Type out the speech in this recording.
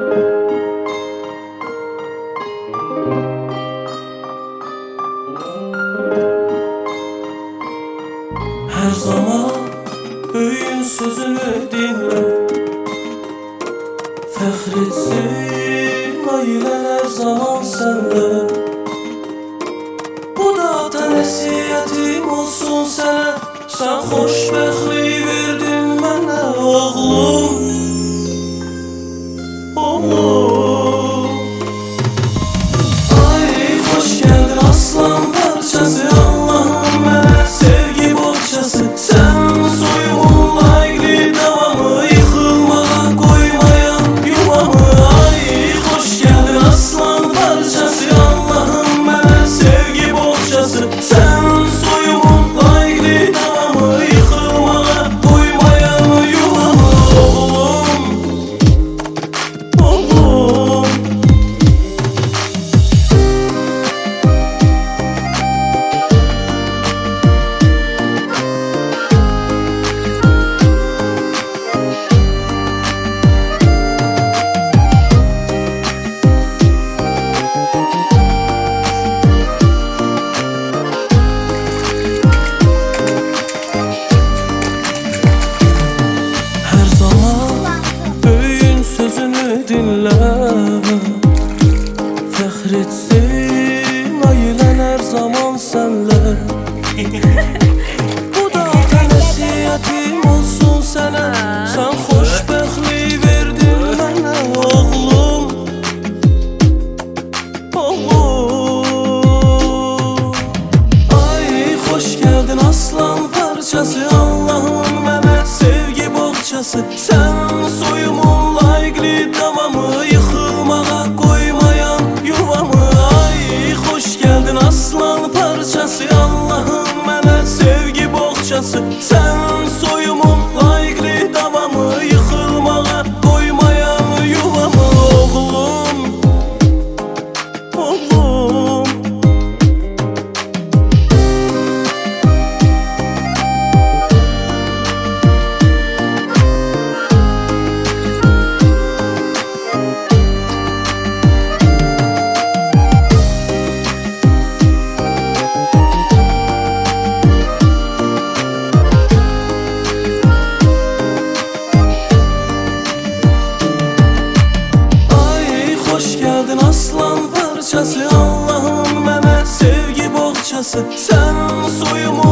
Her zaman büyüğün sözünü dinle. Fehretsin ailen her zaman sende. Bu da nəsiyyətim olsun sənə. Sən xoşbəxtlik sözünü dinle Fehretsin ailen her zaman senle. Bu da nəsiyyətim olsun sənə Sən xoşbəxtlik verdin mənə oğlum. Oğlum. Ay hoş geldin aslan parçası. Allah'ın mənə sevgi bohçası. Sen soyumun від. Parçası Allah'ın mənə sevgi bohçası. Sen soyumun